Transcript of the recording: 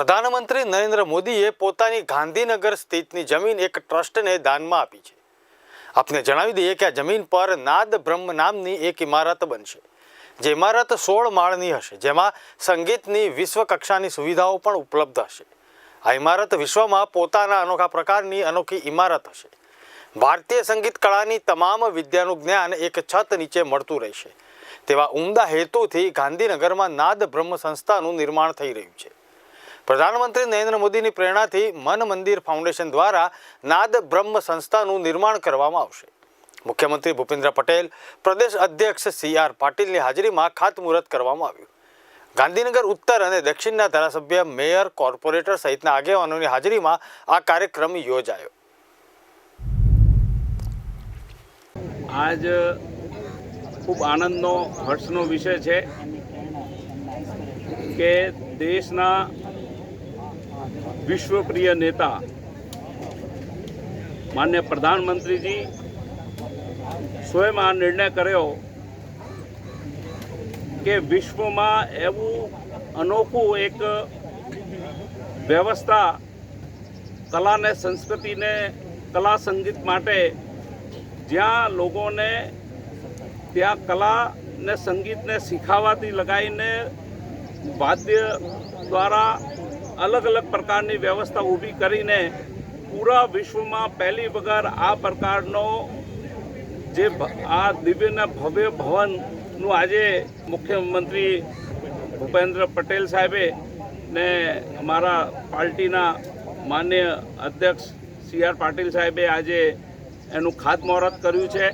પ્રધાનમંત્રી નરેન્દ્ર મોદીએ પોતાની ગાંધીનગર સ્થિતની જમીન એક ટ્રસ્ટને દાનમાં આપી છે. આપને જણાવી દઈએ કે આ જમીન પર નાદ બ્રહ્મ નામની એક ઇમારત બનશે. જે ઇમારત સોળ માળની હશે, જેમાં સંગીતની વિશ્વ કક્ષાની સુવિધાઓ પણ ઉપલબ્ધ હશે. આ ઇમારત વિશ્વમાં પોતાના અનોખા પ્રકારની અનોખી ઇમારત હશે. ભારતીય સંગીત કળાની તમામ વિદ્યાનું જ્ઞાન એક છત નીચે મળતું રહેશે. તેવા ઉમદા હેતુથી ગાંધીનગરમાં નાદ બ્રહ્મ સંસ્થાનું નિર્માણ થઈ રહ્યું છે. પ્રધાનમંત્રી નરેન્દ્ર મોદીની પ્રેરણાથી મન મંદિર ફાઉન્ડેશન દ્વારા નાદ બ્રહ્મ સંસ્થાનું નિર્માણ કરવામાં આવશે. મુખ્યમંત્રી ભૂપેન્દ્ર પટેલ, પ્રદેશ અધ્યક્ષ સી આર પાટીલની હાજરીમાં ખાતમુહૂર્ત કરવામાં આવ્યું. ગાંધીનગર ઉત્તર અને દક્ષિણના ધારાસભ્ય, મેયર, કોર્પોરેટર સહિતના આગેવાનોની હાજરીમાં આ કાર્યક્રમ યોજાયો. આજ ખૂબ આનંદનો, હર્ષનો વિષય છે કે દેશના વિશ્વપ્રિય નેતા માન્ય પ્રધાનમંત્રીજી સ્વયં આ નિર્ણય કર્યો કે વિશ્વમાં એવું અનોખું એક વ્યવસ્થા કલાને સંસ્કૃતિને કલા સંગીત માટે જ્યાં લોકોને ત્યાં કલા ને સંગીતને શીખાવાથી લગાવીને વાદ્ય દ્વારા અલગ અલગ પ્રકારની વ્યવસ્થા ઊભી કરીને પૂરા વિશ્વમાં પહેલી વગર આ પ્રકારનો જે આ દિવ્યના ભવ્ય ભવનનું આજે મુખ્યમંત્રી ભૂપેન્દ્ર પટેલ સાહેબે ને અમારા પાર્ટીના માન્ય અધ્યક્ષ સી આર પાટીલ સાહેબે આજે એનું ખાતમુહૂર્ત કર્યું છે.